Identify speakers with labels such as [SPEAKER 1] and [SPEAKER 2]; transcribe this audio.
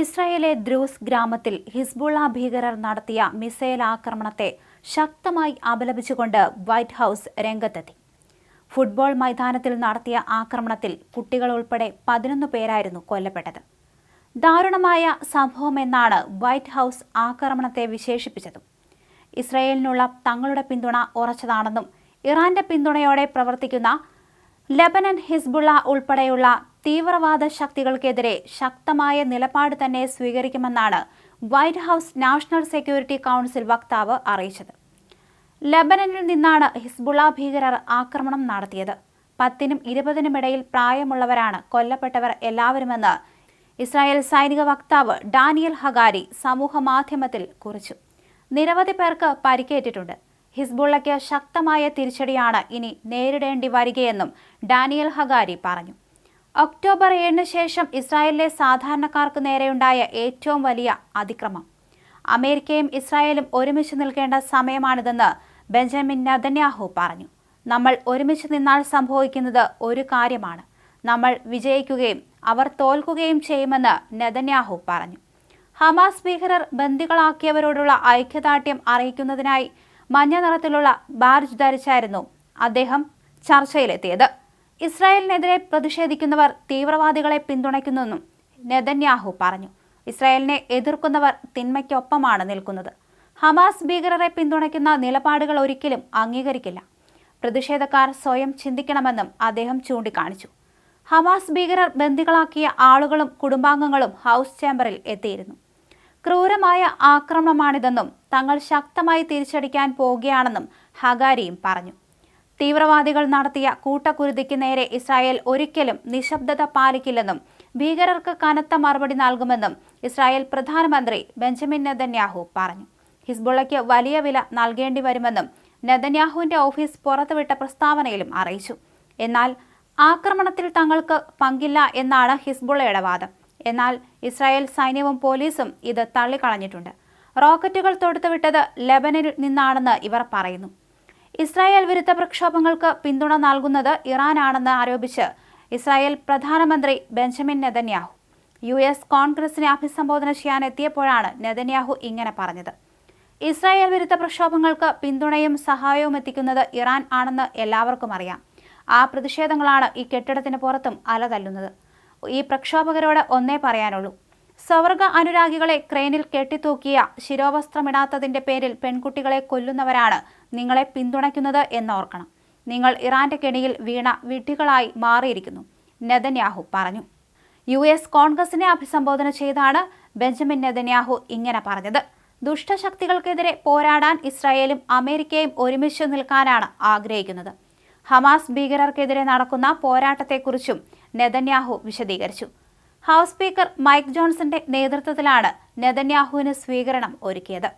[SPEAKER 1] ഇസ്രായേലിലെ ദ്രൂസ് ഗ്രാമത്തിൽ ഹിസ്ബുള്ള ഭീകരർ നടത്തിയ മിസൈൽ ആക്രമണത്തെ ശക്തമായി അപലപിച്ചുകൊണ്ട് വൈറ്റ് ഹൗസ് രംഗത്തെത്തി. ഫുട്ബോൾ മൈതാനത്തിൽ നടത്തിയ ആക്രമണത്തിൽ കുട്ടികൾ ഉൾപ്പെടെ പതിനൊന്ന് പേരായിരുന്നു കൊല്ലപ്പെട്ടത്. ദാരുണമായ സംഭവമെന്നാണ് വൈറ്റ് ഹൗസ് ആക്രമണത്തെ വിശേഷിപ്പിച്ചതും. ഇസ്രായേലിനുള്ള തങ്ങളുടെ പിന്തുണ ഉറച്ചതാണെന്നും ഇറാന്റെ പിന്തുണയോടെ പ്രവർത്തിക്കുന്ന ലബനൻ ഹിസ്ബുള്ള ഉൾപ്പെടെയുള്ള തീവ്രവാദ ശക്തികൾക്കെതിരെ ശക്തമായ നിലപാട് തന്നെ സ്വീകരിക്കുമെന്നാണ് White House national security council വക്താവ് അറിയിച്ചത്. ലബനനിൽ നിന്നാണ് ഹിസ്ബുള ഭീകരർ ആക്രമണം നടത്തിയത്. പത്തിനും ഇരുപതിനുമിടയിൽ പ്രായമുള്ളവരാണ് കൊല്ലപ്പെട്ടവർ എല്ലാവരുമെന്ന് ഇസ്രായേൽ സൈനിക വക്താവ് ഡാനിയൽ ഹഗാരി സമൂഹ മാധ്യമത്തിൽ കുറിച്ചു. നിരവധി പേർക്ക് പരിക്കേറ്റിട്ടുണ്ട്. ഹിസ്ബുള്ളയ്ക്ക് ശക്തമായ തിരിച്ചടിയാണ് ഇനി നേരിടേണ്ടി വരികയെന്നും ഡാനിയൽ ഹഗാരി പറഞ്ഞു. ഒക്ടോബർ ഏഴിന് ശേഷം ഇസ്രായേലിലെ സാധാരണക്കാർക്ക് നേരെയുണ്ടായ ഏറ്റവും വലിയ അതിക്രമം. അമേരിക്കയും ഇസ്രായേലും ഒരുമിച്ച് നിൽക്കേണ്ട സമയമാണിതെന്ന് ബെഞ്ചമിൻ നദന്യാഹു പറഞ്ഞു. നമ്മൾ ഒരുമിച്ച് നിന്നാൽ സംഭവിക്കുന്നത് ഒരു കാര്യമാണ്. നമ്മൾ വിജയിക്കുകയും അവർ തോൽക്കുകയും ചെയ്യുമെന്ന് നെതന്യാഹു പറഞ്ഞു. ഹമാസ് ഭീകരർ ബന്ദികളാക്കിയവരോടുള്ള ഐക്യദാർഢ്യം അറിയിക്കുന്നതിനായി മഞ്ഞ നിറത്തിലുള്ള ബാർജ് ധരിച്ചായിരുന്നു അദ്ദേഹം ചർച്ചയിലെത്തിയത്. ഇസ്രായേലിനെതിരെ പ്രതിഷേധിക്കുന്നവർ തീവ്രവാദികളെ പിന്തുണയ്ക്കുന്നെന്നും നെതന്യാഹു പറഞ്ഞു. ഇസ്രായേലിനെ എതിർക്കുന്നവർ തിന്മയ്ക്കൊപ്പമാണ് നിൽക്കുന്നത്. ഹമാസ് ഭീകരരെ പിന്തുണയ്ക്കുന്ന നിലപാടുകൾ ഒരിക്കലും അംഗീകരിക്കില്ല. പ്രതിഷേധക്കാർ സ്വയം ചിന്തിക്കണമെന്നും അദ്ദേഹം ചൂണ്ടിക്കാണിച്ചു. ഹമാസ് ഭീകരർ ബന്ദികളാക്കിയ ആളുകളും കുടുംബാംഗങ്ങളും ഹൗസ് ചേംബറിൽ എത്തിയിരുന്നു. ക്രൂരമായ ആക്രമണമാണിതെന്നും തങ്ങൾ ശക്തമായി തിരിച്ചടിക്കാൻ പോവുകയാണെന്നും ഹഗാരിയും പറഞ്ഞു. തീവ്രവാദികൾ നടത്തിയ കൂട്ടക്കുരുതിക്ക് നേരെ ഇസ്രായേൽ ഒരിക്കലും നിശബ്ദത പാലിക്കില്ലെന്നും ഭീകരർക്ക് കനത്ത മറുപടി നൽകുമെന്നും ഇസ്രായേൽ പ്രധാനമന്ത്രി ബെഞ്ചമിൻ നെതന്യാഹു പറഞ്ഞു. ഹിസ്ബുള്ളയ്ക്ക് വലിയ വില നൽകേണ്ടി വരുമെന്നും നെതന്യാഹുവിന്റെ ഓഫീസ് പുറത്തുവിട്ട പ്രസ്താവനയിലും അറിയിച്ചു. എന്നാൽ ആക്രമണത്തിൽ തങ്ങൾക്ക് പങ്കില്ല എന്നാണ് ഹിസ്ബുള്ളയുടെ വാദം. എന്നാൽ ഇസ്രായേൽ സൈന്യവും പോലീസും ഇത് തള്ളിക്കളഞ്ഞിട്ടുണ്ട്. റോക്കറ്റുകൾ തൊടുത്തുവിട്ടത് ലെബനിൽ നിന്നാണെന്ന് ഇവർ പറയുന്നു. ഇസ്രായേൽ വിരുദ്ധ പ്രക്ഷോഭങ്ങൾക്ക് പിന്തുണ നൽകുന്നത് ഇറാനാണെന്ന് ആരോപിച്ച് ഇസ്രായേൽ പ്രധാനമന്ത്രി ബെഞ്ചമിൻ നെതന്യാഹു. യു എസ് കോൺഗ്രസിനെ അഭിസംബോധന ചെയ്യാൻ എത്തിയപ്പോഴാണ് നെതന്യാഹു ഇങ്ങനെ പറഞ്ഞത്. ഇസ്രായേൽ വിരുദ്ധ പ്രക്ഷോഭങ്ങൾക്ക് പിന്തുണയും സഹായവും എത്തിക്കുന്നത് ഇറാൻ ആണെന്ന് എല്ലാവർക്കും അറിയാം. ആ പ്രതിഷേധങ്ങളാണ് ഈ കെട്ടിടത്തിന് പുറത്തും അലതല്ലുന്നത്. ഈ പ്രക്ഷോഭകരോട് ഒന്നേ പറയാനുള്ളൂ. സ്വർഗ അനുരാഗികളെ ക്രെയിനിൽ കെട്ടിത്തൂക്കിയ ശിരോവസ്ത്രമിടാത്തതിന്റെ പേരിൽ പെൺകുട്ടികളെ കൊല്ലുന്നവരാണ് നിങ്ങളെ പിന്തുണയ്ക്കുന്നത് എന്നോർക്കണം. നിങ്ങൾ ഇറാന്റെ കെണിയിൽ വീണ വിഡ്ഢികളായി മാറിയിരിക്കുന്നു നെതന്യാഹു പറഞ്ഞു. യു എസ് കോൺഗ്രസിനെ അഭിസംബോധന ചെയ്താണ് ബെഞ്ചമിൻ നെതന്യാഹു ഇങ്ങനെ പറഞ്ഞത്. ദുഷ്ടശക്തികൾക്കെതിരെ പോരാടാൻ ഇസ്രായേലും അമേരിക്കയും ഒരുമിച്ച് നിൽക്കാനാണ് ആഗ്രഹിക്കുന്നത്. ഹമാസ് ഭീകരർക്കെതിരെ നടക്കുന്ന പോരാട്ടത്തെക്കുറിച്ചും നെതന്യാഹു വിശദീകരിച്ചു. ഹൗസ് സ്പീക്കർ മൈക്ക് ജോൺസന്റെ നേതൃത്വത്തിലാണ് നെതന്യാഹുവിന് സ്വീകരണം ഒരുക്കിയത്